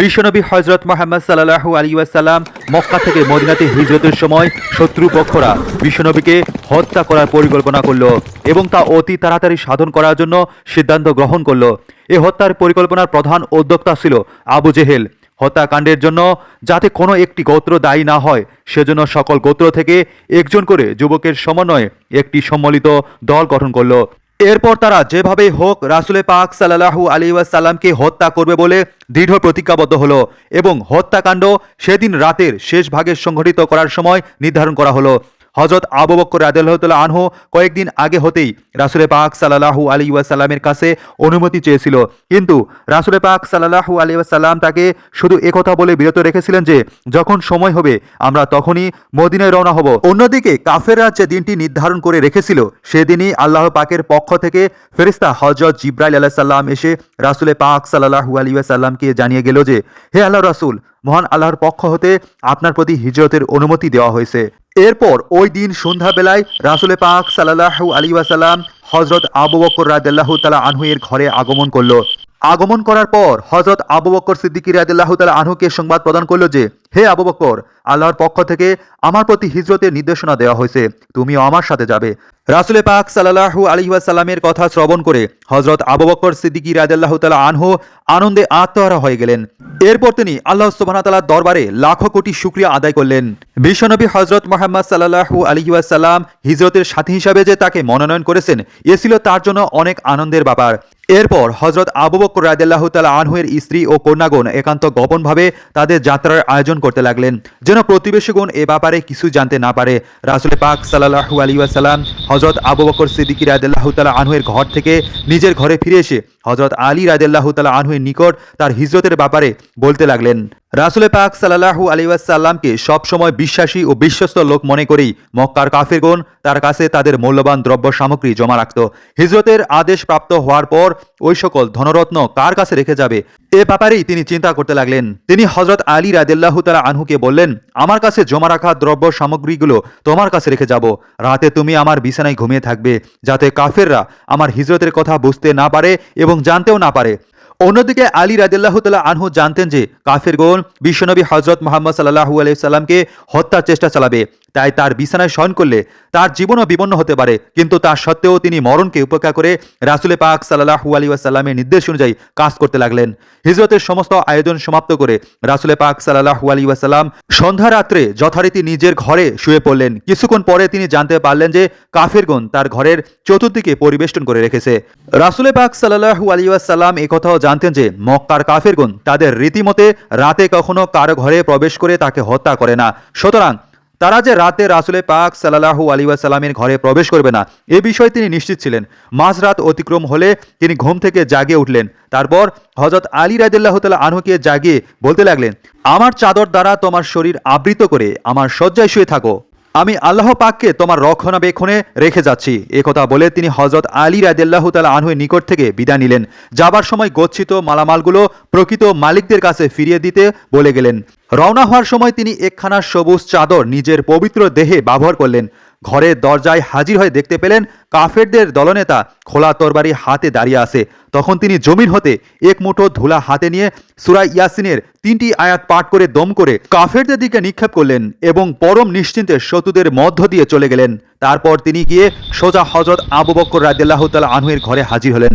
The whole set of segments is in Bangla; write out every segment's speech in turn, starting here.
বিশ্বনবী হজরত মোহাম্মদ সাল্লাহু আলী ওয়াসাল্লাম মক্কা থেকে মদিনাতে হিজরতের সময় শত্রুপক্ষরা বিশ্বনবীকে হত্যা করার পরিকল্পনা করল এবং তা অতি তাড়াতাড়ি সাধন করার জন্য সিদ্ধান্ত গ্রহণ করল। এ হত্যার পরিকল্পনার প্রধান উদ্যোক্তা ছিল আবু জেহেল। হত্যাকাণ্ডের জন্য যাতে কোনো একটি গোত্র দায়ী না হয়, সেজন্য সকল গোত্র থেকে একজন করে যুবকের সমন্বয়ে একটি সম্মিলিত দল গঠন করল। এরপর তারা যেভাবেই হোক রাসুলে পাক সাল্লাহু আলী ওয়াসাল্লামকে হত্যা করবে বলে দৃঢ় প্রতিজ্ঞাবদ্ধ হলো এবং হত্যাকাণ্ড সেদিন রাতের শেষ ভাগে সংঘটিত করার সময় নির্ধারণ করা হলো। হজরত আবু বক্কর আনহু কয়েকদিন আগে হতেই রাসুলে পাক সাল্লাহু আলী ওয়াসাল্লামের কাছে অনুমতি চেয়েছিল। কিন্তু রাসুলে পাক সাল্লাহু আলী ওয়াসাল্লাম তাকে শুধু একথা বলে বিরত রেখেছিলেন যে, যখন সময় হবে, আমরা তখনই মদিনায় রওনা হব। অন্যদিকে কাফেররা যে দিনটি নির্ধারণ করে রেখেছিল, সেদিনই আল্লাহ পাকের পক্ষ থেকে ফেরিস্তা হজরত জিব্রাইল আলাহ সাল্লাম এসে রাসুলে পাক সাল্লাহু আলী ওয়াসাল্লামকে জানিয়ে গেল যে, হে আল্লাহ রাসুল মহান আল্লাহর পক্ষ হতে আপনার প্রতি হিজরতের অনুমতি দেওয়া হয়েছে। এরপর ওই দিন সন্ধ্যাবেলায় রাসুলে পাক সাল্লাহ আলী ওয়াসাল্লাম হজরত আবু বকর রাদিল্লাহ তালা আনহুয়ের ঘরে আগমন করল। আগমন করার পর হজরত আবু বকর সিদ্দিকি রাদিল্লাহ তালা আনহুকে সংবাদ প্রদান করল যে, হে আবু বকর আল্লাহর পক্ষ থেকে আমার প্রতি হিজরতের নির্দেশনা দেওয়া হয়েছে। তুমিও আমার সাথে যাবে। রাসুলে পাক সাল্লাহু আলী ওয়াসাল্লামের কথা শ্রবণ করে হজরত আবু বকর সিদ্দিকি রাদিল্লাহ তালা আনহু আনন্দে আত্মহারা হয়ে গেলেন। এরপর তিনি আল্লাহ সুবাহতালার দরবারে লাখো কোটি শুক্রিয়া আদায় করলেন। বিশ্বনবী হজরত মোহাম্মদ সাল্লাহু আলী ওয়াসাল্লাম হিজরতের সাথী হিসাবে যে তাকে মনোনয়ন করেছেন, এ ছিল তার জন্য অনেক আনন্দের ব্যাপার। এরপর হজরত আবু বকর রাদিল্লাহ তাল আনহুয়ের স্ত্রী ও কন্যাগণ একান্ত গোপনভাবে তাদের যাত্রার আয়োজন করতে লাগলেন। যেন প্রতিবেশীগণ এ ব্যাপারে কিছু জানতে না পারে। রাসুল পাক সাল্লাহু আলী ওয়াসাল্লাম হজরত আবু বকর সিদ্দিকি রাদিল্লাহ তাল আনহুয়ের ঘর থেকে নিজের ঘরে ফিরে এসে হজরত আলী রাদিল্লাহ তাল আনহুয়ের নিকট তার হিজরতের ব্যাপারে বলতে লাগলেন। রাসুলে পাক সাল্লাহু আলী ওয়াসাল্লামকে সবসময় বিশ্বাসী ও বিশ্বস্ত লোক মনে করেই মক্কার কাফেরগণ তার কাছে তাদের মূল্যবান দ্রব্য সামগ্রী জমা রাখত। হিজরতের আদেশ প্রাপ্ত হওয়ার পর ওই সকল ধনরত্ন কার কাছে রেখে যাবে? এ ব্যাপারেই তিনি চিন্তা করতে লাগলেন। তিনি হজরত আলী রাদিল্লাহ তালা আনহুকে বললেন, আমার কাছে জমা রাখা দ্রব্য সামগ্রীগুলো তোমার কাছে রেখে যাব। রাতে তুমি আমার বিছানায় ঘুমিয়ে থাকবে, যাতে কাফেররা আমার হিজরতের কথা বুঝতে না পারে এবং জানতেও না পারে। অন্যদিকে আলী রাজিল্লাহ তাল্লাহ আনহু জানতেন যে কাফের গোল বিশ্বনবী হজরত মোহাম্মদ সাল্লাহু আলাইসাল্লামকে হত্যার চেষ্টা চালাবে। তাই তার বিছানায় শয়ন করলে তার জীবনও বিপন্ন হতে পারে। কিন্তু তা সত্ত্বেও তিনি মরণকে উপেক্ষা করে রাসুলে পাক সাল্লাহু আলী ওয়াসাল্লামের নির্দেশ অনুযায়ী কাজ করতে লাগলেন। হিজরতের সমস্ত আয়োজন সমাপ্ত করে রাসুলে পাক সাল্লাহু আলী ওয়াসাল্লাম সন্ধ্যা রাত্রে যথারীতি নিজের ঘরে শুয়ে পড়লেন। কিছুক্ষণ পরে তিনি জানতে পারলেন যে কাফেরগণ তার ঘরের চতুর্দিকে পরিবেষ্টন করে রেখেছে। রাসুলে পাক সাল্লাহু আলী ওয়াসাল্লাম একথাও জানতেন যে মক্কার কাফেরগণ তাদের রীতিমতে রাতে কখনো কারও ঘরে প্রবেশ করে তাকে হত্যা করে না। সুতরাং তারা যে রাতে রাসুলে পাক সাল্লাহু আলী ওয়াসাল্লামের ঘরে প্রবেশ করবে না, এ বিষয়ে তিনি নিশ্চিত ছিলেন। মাঝরাত অতিক্রম হলে তিনি ঘুম থেকে জাগে উঠলেন। তারপর হজরত আলী রাজুল্লাহ তালা আনহুকে জাগিয়ে বলতে লাগলেন, আমার চাদর দ্বারা তোমার শরীর আবৃত করে, আমার শয্যায় শুয়ে থাকো। আমি আল্লাহ পাককে তোমার রক্ষণাবেক্ষণে রেখে যাচ্ছি। কথা বলে তিনি হজরত আলী রাদিল্লাহ তাল আনহুয়ের নিকট থেকে বিদায় নিলেন। যাবার সময় গচ্ছিত মালামালগুলো প্রকৃত মালিকদের কাছে ফিরিয়ে দিতে বলে গেলেন। রওনা হওয়ার সময় তিনি একখানা সবুজ চাদর নিজের পবিত্র দেহে ব্যবহার করলেন। ঘরের দরজায় হাজির হয়ে দেখতে পেলেন কাফেরদের দলনেতা খোলা তরবারি হাতে দাঁড়িয়ে আছে। তখন তিনি জমিন হতে এক মুঠো ধুলা হাতে নিয়ে সুরাই ইয়াসিনের তিনটি আয়াত পাঠ করে দম করে কাফেরদের দিকে নিক্ষেপ করলেন এবং পরম নিশ্চিন্তে শত্রুদের মধ্য দিয়ে চলে গেলেন। তারপর তিনি গিয়ে সোজা হজরত আবু বক্কর রাদিল্লাহ তালা আনহুয়ের ঘরে হাজির হলেন।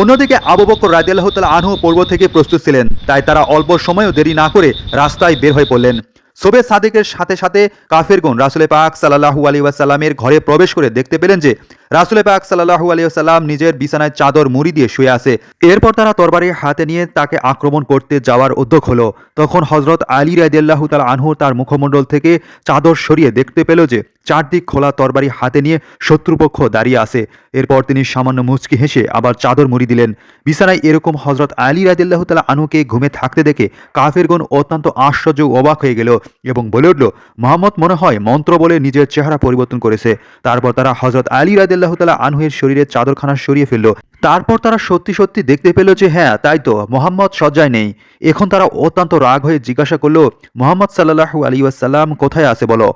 অন্যদিকে আবু বকর রাজিয়াল্লাহ তালা আনহু পূর্ব থেকে প্রস্তুত ছিলেন, তাই তারা অল্প সময়ও দেরি না করে রাস্তায় বের হয়ে পড়লেন। সোবে সাদেকের সাথে সাথে কাফেরগুন রাসুলে পাক সাল্লাহু আলী ওয়াসাল্লামের ঘরে প্রবেশ করে দেখতে পেলেন যে রাসুলে পাক সাল্লাহু আলী ওয়াসাল্লাম নিজের বিছানায় চাদর মুড়ি দিয়ে শুয়ে আছে। এরপর তারা তরবারি হাতে নিয়ে তাকে আক্রমণ করতে যাওয়ার উদ্যোগ হলো। তখন হজরত আলী রাদিয়াল্লাহু তালা আনহু তার মুখমণ্ডল থেকে চাদর সরিয়ে দেখতে পেল যে চারদিক খোলা তরবারি হাতে নিয়ে শত্রুপক্ষ দাঁড়িয়ে আছে। এরপর তিনি সামান্য মুচকি হেসে আবার চাদর মুড়ি দিলেন। বিছানায় এরকম হজরত আলী রাদিল্লাহ তালা আনুকে ঘুমে থাকতে দেখে কাফেরগণ অত্যন্ত আশ্চর্য অবাক হয়ে গেল এবং বলে উঠল, মোহাম্মদ মনে হয় মন্ত্র বলে নিজের চেহারা পরিবর্তন করেছে। তারপর তারা হজরত আলী রাদিল্লাহ তালা আনহুয়ের শরীরের চাদরখানা সরিয়ে ফেলল। তারপর তারা সত্যি সত্যি দেখতে পেল যে হ্যাঁ তাই তো, মোহাম্মদ সজ্জায় নেই। এখন তারা অত্যন্ত রাগ হয়ে জিজ্ঞাসা করল, মোহাম্মদ সাল্লাহু আলী ওয়াসাল্লাম কোথায় আছে বলো?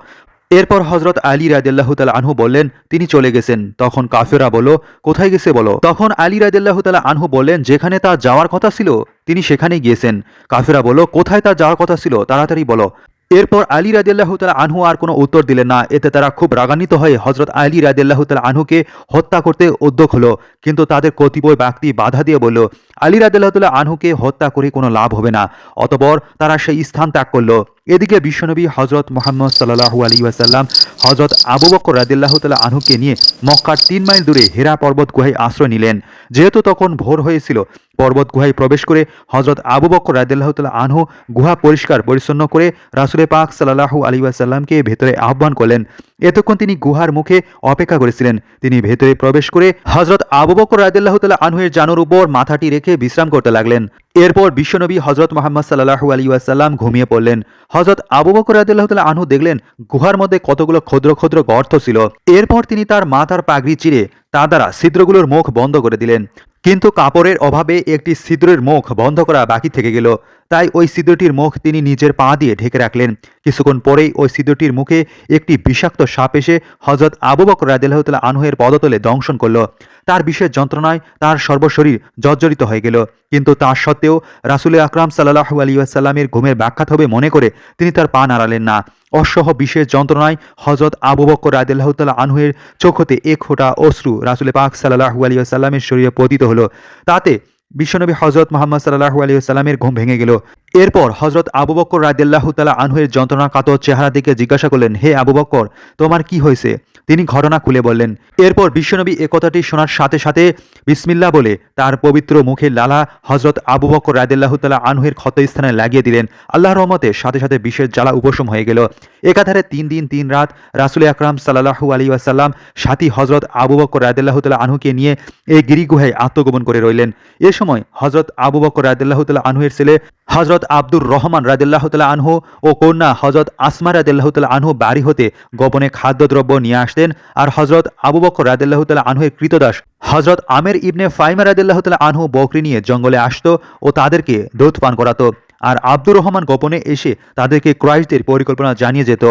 এরপর হজরত আলী রাদিল্লাহ তালা আনহু বললেন, তিনি চলে গেছেন। তখন কাফেরা বলল, কোথায় গেছে বলো? তখন আলী রাদিল্লাহ তালা আনহু বললেন, যেখানে তার যাওয়ার কথা ছিল, তিনি সেখানেই গিয়েছেন। কাফেরা বলল, কোথায় তার যাওয়ার কথা ছিল? তাড়াতাড়ি বলো। এরপর আলী রাদিল্লাহ তালা আনহু আর কোনো উত্তর দিলেন না। এতে তারা খুব রাগান্বিত হয়ে হজরত আলী রাদিল্লাহ তালা আনহুকে হত্যা করতে উদ্যোগ হলো। কিন্তু তাদের কতিপয় ব্যক্তি বাধা দিয়ে বলল, আলী রাদিল্লাহ তালা আনহুকে হত্যা করে কোনো লাভ হবে না। অতপর তারা সেই স্থান ত্যাগ করল। এদিকে বিশ্বনবী হজরত মোহাম্মদ সাল্লাহু আলী ওয়াসাল্লাম হজরত আবু বকর রাদিল্লাহ তালা আনহুকে নিয়ে মক্কার তিন মাইল দূরে হেরা পর্বত গুহায় আশ্রয় নিলেন। যেহেতু তখন ভোর হয়েছিল পর্বত গুহায় প্রবেশ করে হজরত আবু বকর রাদিল্লাহ তালা আনহু গুহা পরিষ্কার পরিচ্ছন্ন করে রাসুলে পাক সাল্লাহু আলী ওয়াসাল্লামকে ভেতরে আহ্বান করলেন। এতক্ষণ তিনি গুহার মুখে অপেক্ষা করেছিলেন। তিনি ভেতরে প্রবেশ করে হজরত আবু বকর রাদিল্লাহ তালা আনহুয়ের জানুর উপর মাথাটি রেখে বিশ্রাম করতে লাগলেন। এরপর বিশ্বনবী হজরত মোহাম্মদ সাল্লাহু আলী ওয়াসাল্লাম ঘুমিয়ে পড়লেন। হজরত আবু বকর রাদিল্লাহ তালা আনহু দেখলেন গুহার মধ্যে কতগুলো ক্ষুদ্র ক্ষুদ্র গর্ত ছিল। এরপর তিনি তার মাথার পাগড়ি চিরে তা দ্বারা ছিদ্রগুলোর মুখ বন্ধ করে দিলেন। কিন্তু কাপড়ের অভাবে একটি ছিদ্রের মুখ বন্ধ করা বাকি থেকে গেল। তাই ওই ছিদ্রটির মুখ তিনি নিজের পা দিয়ে ঢেকে রাখলেন। কিছুক্ষণ পরেই ওই ছিদ্রটির মুখে একটি বিষাক্ত সাপ এসে হজরত আবু বকর রাদিল্লাহতালা আনহুয়ের পদতলে দংশন করল। তার বিশেষ যন্ত্রণায় তার সর্বশরীর জর্জরিত হয়ে গেল। কিন্তু তার সত্ত্বেও রাসুল আকরাম সাল্লাহু আলী আসাল্লামের ঘুমের ব্যাখ্যাত হবে মনে করে তিনি তার পা নাড়ালেন না। অসহ বিশেষ যন্ত্রণায় হজরত আবু বক্কর রাদিল্লাহতালা আনহুয়ের চোখতে এক ফোঁটা অশ্রু রাসুল পাক সাল্লাহু আলিয়া সাল্লামের শরীরে পতিত হলো। তাতে বিশ্বনবী হজরত মোহাম্মদ সাল্লাহু আলী সাল্লামের ঘুম ভেঙে গেল। এরপর হজরত আবু বক্কর রাদিল্লাহ তালা আনহুয়ের যন্ত্রণা কাতর চেহারা দিকে জিজ্ঞাসা করলেন, হে আবু বক্কর, তোমার কি হয়েছে? তিনি ঘটনা খুলে বললেন। এরপর বিশ্বনবী একথাটি শোনার সাথে সাথে বিসমিল্লা বলে তার পবিত্র মুখের লালা হজরত আবু বক্কর রাদিল্লাহ তালা আনহুয়ের ক্ষতস্থানে লাগিয়ে দিলেন। আল্লাহর রহমতে সাথে সাথে বিশেষ জ্বালা উপশম হয়ে গেল। একাধারে তিন দিন, তিন রাত রাসুল আকরাম সাল্লাহু আলী আসাল্লাম সাথী হজরত আবু বক্কর রাদিল্লাহ তালা আনহুকে নিয়ে এই গিরিগুহায় আত্মগোপন করে রইলেন। এ সময় হজরত আবু বক্কর রাদিল্লাহ তালা আনহুয়ের ছেলে হজরত আব্দুর রহমান রাদিল্লাহ তালা আনহু ও কন্যা হজরত আসমা রাদিল্লাহ তালা আনহু বাড়ি হতে গোপনে খাদ্যদ্রব্য নিয়ে আসতেন। আর হজরত আবু বক্কর রাদিল্লাহ তালা আনহুয়ের কৃতদাস হজরত আমের ইবনে ফাইমা রাদিল্লাহ তালা আনহু বকরি নিয়ে জঙ্গলে আসতো ও তাদেরকে দুধ পান করাতো। আর আব্দুর রহমান গোপনে এসে তাদেরকে ক্রাইশদের পরিকল্পনা জানিয়ে যেত।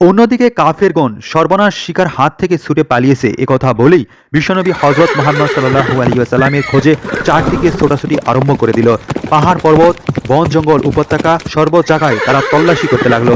অন্যদিকে কাফেরগণ সর্বনাশ শিকার হাত থেকে ছুটে পালিয়েছে। একথা বলেই বিশ্বনবী হজরত মোহাম্মদ সাল্লাহু খোঁজে চারদিকে ছোটাছুটি আরম্ভ করে দিল। পাহাড়, পর্বত, বন, জঙ্গল, উপত্যকা সর্ব জায়গায় তারা তল্লাশি করতে লাগল।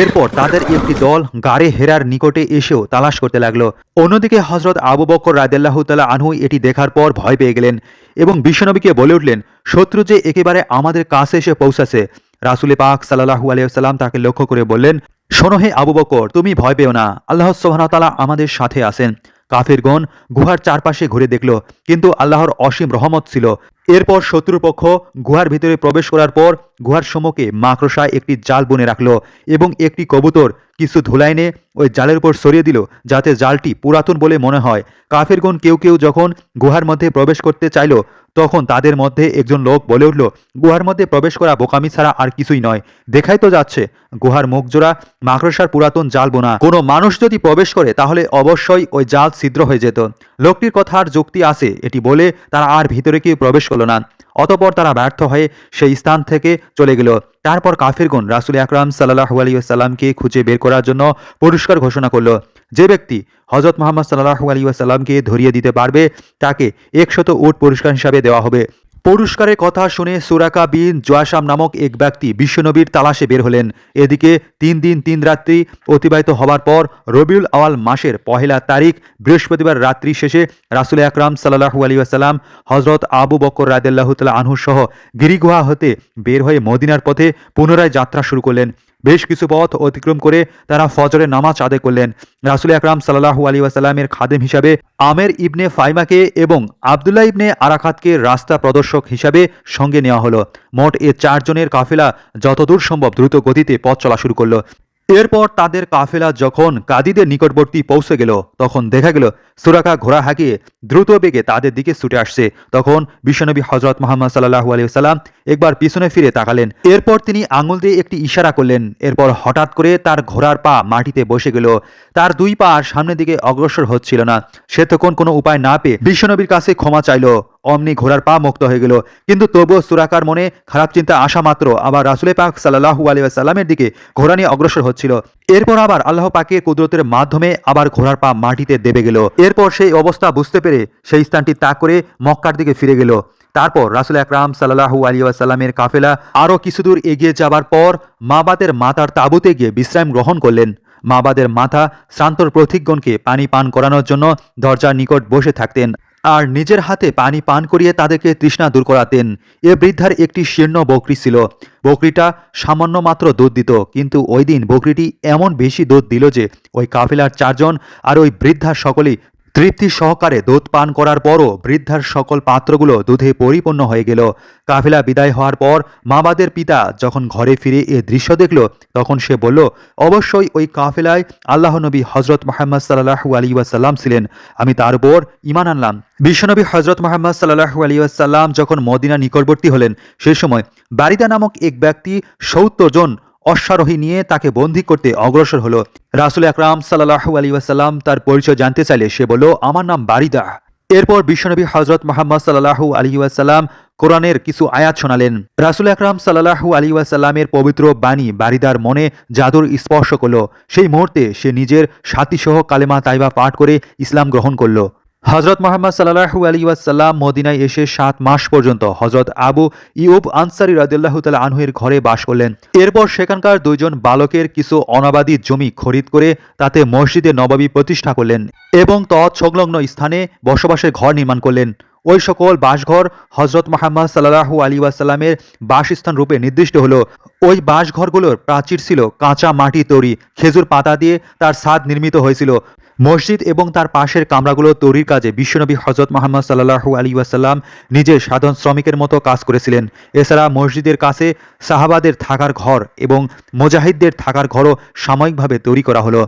এরপর তাদের একটি দল গাড়ে হেরার নিকটে এসেও তালাশ করতে লাগল। অন্যদিকে হজরত আবু বকর রাদেল্লাহ তালা আনহু এটি দেখার পর ভয় পেয়ে গেলেন এবং বিশ্বনবীকে বলে উঠলেন, শত্রু যে একেবারে আমাদের কাছে এসে পৌঁছাছে রাসুলে পাক সাল্লাহু আলিয়াল্লাম তাকে লক্ষ্য করে বললেন, শোনো হে আবু বকর, তুমি ভয় পেও না। আল্লাহ সোহানতালা আমাদের সাথে আছেন। কাফেরগণ গুহার চারপাশে ঘুরে দেখল, কিন্তু আল্লাহর অসীম রহমত ছিল। এরপর শত্রুপক্ষ গুহার ভিতরে প্রবেশ করার পর গুহার সম্মুখে মাকড়সায় একটি জাল বনে রাখল এবং একটি কবুতর কিছু ধুলাইনে ওই জালের উপর সরিয়ে দিল, যাতে জালটি পুরাতন বলে মনে হয়। কাফেরগণ কেউ কেউ যখন গুহার মধ্যে প্রবেশ করতে চাইল তখন তাদের মধ্যে একজন লোক বলে উঠল, গুহার মধ্যে প্রবেশ করা বোকামি ছাড়া আর কিছুই নয়। দেখাই তো যাচ্ছে, গুহার মুখজোড়া মাকড়সার পুরাতন জাল বোনা। কোনো মানুষ যদি প্রবেশ করে, তাহলে অবশ্যই ওই জাল ছিদ্র হয়ে যেত। লোকটির কথার যুক্তি আছে, এটি বলে তারা আর ভিতরে কেউ প্রবেশ করল না। অতপর তারা ব্যর্থ হয়ে সেই স্থান থেকে চলে গেল। তারপর কাফিরগুন রাসুল আকরাম সাল্লাহু আলী সাল্লামকে খুঁজে বের করার জন্য পুরস্কার ঘোষণা করল, যে ব্যক্তি হজরত মোহাম্মদ সাল্লাহু আলী সাল্লামকে ধরিয়ে দিতে পারবে, তাকে একশত উট পুরস্কার হিসাবে দেওয়া হবে। পুরস্কারের কথা শুনে সুরাকা বিন জয়াসাম নামক এক ব্যক্তি বিশ্বনবীর তালাশে বের হলেন। এদিকে তিন দিন তিন রাত্রি অতিবাহিত হবার পর রবিউল আওয়াল মাসের পহেলা তারিখ বৃহস্পতিবার রাত্রি শেষে রাসুল আকরাম সাল্লাহু আলী আসাল্লাম হজরত আবু বকর রাদেল্লাহতাল আনহু সহ গিরিগুহা হতে বের হয়ে মদিনার পথে পুনরায় যাত্রা শুরু করলেন। বেশ কিছু পথ অতিক্রম করে তারা ফজরের নামাজ আদায় করলেন। রাসুল আকরাম সাল্লাহু আলী ওয়াসাল্লামের খাদেম হিসাবে আমের ইবনে ফাইমাকে এবং আবদুল্লাহ ইবনে আরাখাতকে রাস্তা প্রদর্শক হিসাবে সঙ্গে নেওয়া হলো। মোট এ চারজনের কাফেলা যতদূর সম্ভব দ্রুত গতিতে পথ চলা শুরু করল। এরপর তাদের কাফেলা যখন কাদিদের নিকটবর্তী পৌঁছে গেল, তখন দেখা গেল, সুরাকা ঘোড়া হাঁকিয়ে দ্রুত বেগে তাদের দিকে ছুটে আসছে। তখন বিশ্বনবী হজরত মোহাম্মদ সাল্লাহু আলী সাল্লাম একবার পিছনে ফিরে তাকালেন। এরপর তিনি আঙুল দিয়ে একটি ইশারা করলেন। এরপর হঠাৎ করে তার ঘোড়ার পা মাটিতে বসে গেল। তার দুই পা সামনের দিকে অগ্রসর হচ্ছিল না। সে তখন কোনো উপায় না পেয়ে বিশ্বনবীর কাছে ক্ষমা চাইল। অমনি ঘোড়ার পা মুক্ত হয়ে গেল। কিন্তু তবুও সুরাকার মনে খারাপ চিন্তা আসা মাত্র। আবার রাসুলে পাক সাল্লাহু আলিয়াল্লামের দিকে ঘোড়া নিয়ে অগ্রসর হচ্ছিল। এরপর আবার আল্লাহ পাকের কুদরতের মাধ্যমে আবার ঘোড়ার পা মাটিতে দেবে গেল। এরপর সেই অবস্থা বুঝতে পেরে সেই স্থানটি ত্যাগ করে মক্কার দিকে ফিরে গেল। তারপর রাসুল আকরাম সাল্লাহু আলিয়াসাল্লামের কাফেলা আরও কিছুদূর এগিয়ে যাবার পর মাবাদের মাতার তাঁবুতে গিয়ে বিশ্রাম গ্রহণ করলেন। মাবাদের মাথা শ্রান্তর প্রথিকগণকে পানি পান করানোর জন্য দরজার নিকট বসে থাকতেন। আর নিজের হাতে পানি পান করিয়ে তাদেরকে তৃষ্ণা দূর করাতেন। এ বৃদ্ধার একটি শীর্ণ বকরি ছিল। বকরিটা সামান্য মাত্র দুধ দিত, কিন্তু ওই দিন বকরিটি এমন বেশি দুধ দিল যে ওই কাফিলার চারজন আর ওই বৃদ্ধা সকলেই তৃপ্তি সহকারে দুধ পান করার পরও বৃদ্ধার সকল পাত্রগুলো দুধে পরিপূর্ণ হয়ে গেল। কাফেলা বিদায় হওয়ার পর মাবাদের পিতা যখন ঘরে ফিরে এ দৃশ্য দেখল, তখন সে বলল, অবশ্যই ওই কাফেলায় আল্লাহ নবী হজরত মোহাম্মদ সাল্লাহু আলী ওয়াসাল্লাম ছিলেন। আমি তার উপর ইমান আনলাম। বিশ্বনবী হজরত মোহাম্মদ সাল্লাহু আলী ওয়াসাল্লাম যখন মদিনা নিকটবর্তী হলেন সেই সময় বারিদা নামক এক ব্যক্তি সত্তর জন অশ্বারোহী নিয়ে তাকে বন্দী করতে অগ্রসর হলো। রাসুল আকরাম সাল্লাহু আলী ওয়াসাল্লাম তার পরিচয় জানতে চাইলে সে বলল, আমার নাম বারিদা। এরপর বিশ্বনবী হজরত মোহাম্মদ সাল্লাহু আলী ওয়াসাল্লাম কোরআনের কিছু আয়াত শোনালেন। রাসুল আকরাম সাল্লাহু আলী ওয়াসাল্লামের পবিত্র বাণী বারিদার মনে জাদুর স্পর্শ করল। সেই মুহূর্তে সে নিজের সাথীসহ কালেমা তাইবা পাঠ করে ইসলাম গ্রহণ করল। হজরত মোহাম্মদ সাল্লাহু আলী ওয়াসাল্লাম মদিনায় এসে সাত মাস পর্যন্ত হজরত আবু ইউব আনসারি রাদিল্লাহ তাল আনহুয়ের ঘরে বাস করলেন। এরপর সেখানকার দুইজন বালকের কিছু অনাবাদী জমি খরিদ করে তাতে মসজিদে নবাবী প্রতিষ্ঠা করলেন এবং তৎসংলগ্ন স্থানে বসবাসের ঘর নির্মাণ করলেন। ওই সকল বাসঘর হজরত মোহাম্মদ সাল্লাহু আলী ওয়াসাল্লামের বাসস্থান রূপে নির্দিষ্ট হলো। ওই বাসঘরগুলোর প্রাচীর ছিল কাঁচা মাটি তৈরি, খেজুর পাতা দিয়ে তার ছাদ নির্মিত হয়েছিল। মসজিদ এবং তার পাশের কামরাগুলো তৈরির কাজে বিশ্বনবী হজরত মোহাম্মদ সাল্লাহু আলী ওয়াসাল্লাম নিজের সাধন শ্রমিকের মতো কাজ করেছিলেন। এছাড়া মসজিদের কাছে সাহাবাদের থাকার ঘর এবং মোজাহিদদের থাকার ঘরও সাময়িকভাবে তৈরি করা হলো।